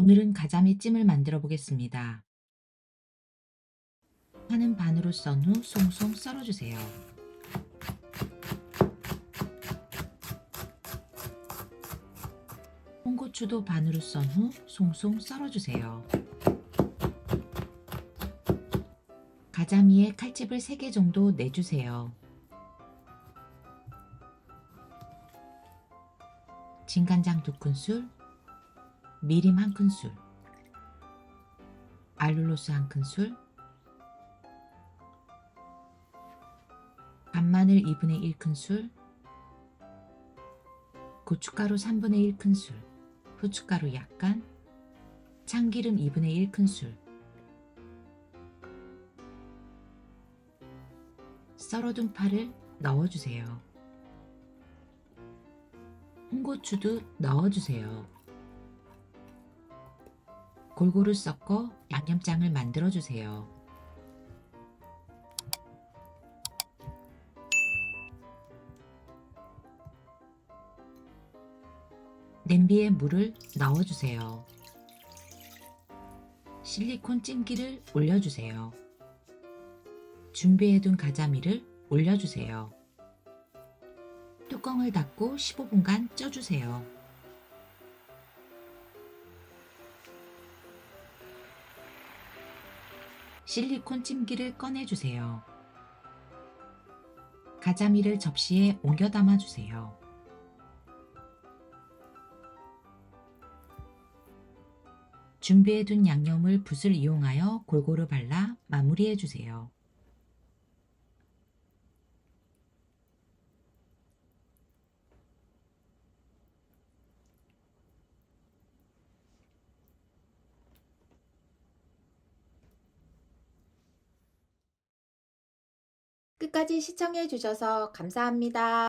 오늘은 가자미 찜을 만들어 보겠습니다. 파는 반으로 썬 후 송송 썰어주세요. 홍고추도 반으로 썬 후 송송 썰어주세요. 가자미에 칼집을 3개 정도 내주세요. 진간장 2큰술, 미림 1큰술, 알룰로스 1큰술, 간마늘 2분의 1 큰술, 고춧가루 3분의 1 큰술, 후춧가루 약간, 참기름 2분의 1 큰술, 썰어둔 파를 넣어주세요. 홍고추도 넣어주세요. 골고루 섞어 양념장을 만들어 주세요. 냄비에 물을 넣어주세요. 실리콘 찜기를 올려주세요. 준비해둔 가자미를 올려주세요. 뚜껑을 닫고 15분간 쪄주세요. 실리콘 찜기를 꺼내주세요. 가자미를 접시에 옮겨 담아주세요. 준비해둔 양념을 붓을 이용하여 골고루 발라 마무리해주세요. 끝까지 시청해 주셔서 감사합니다.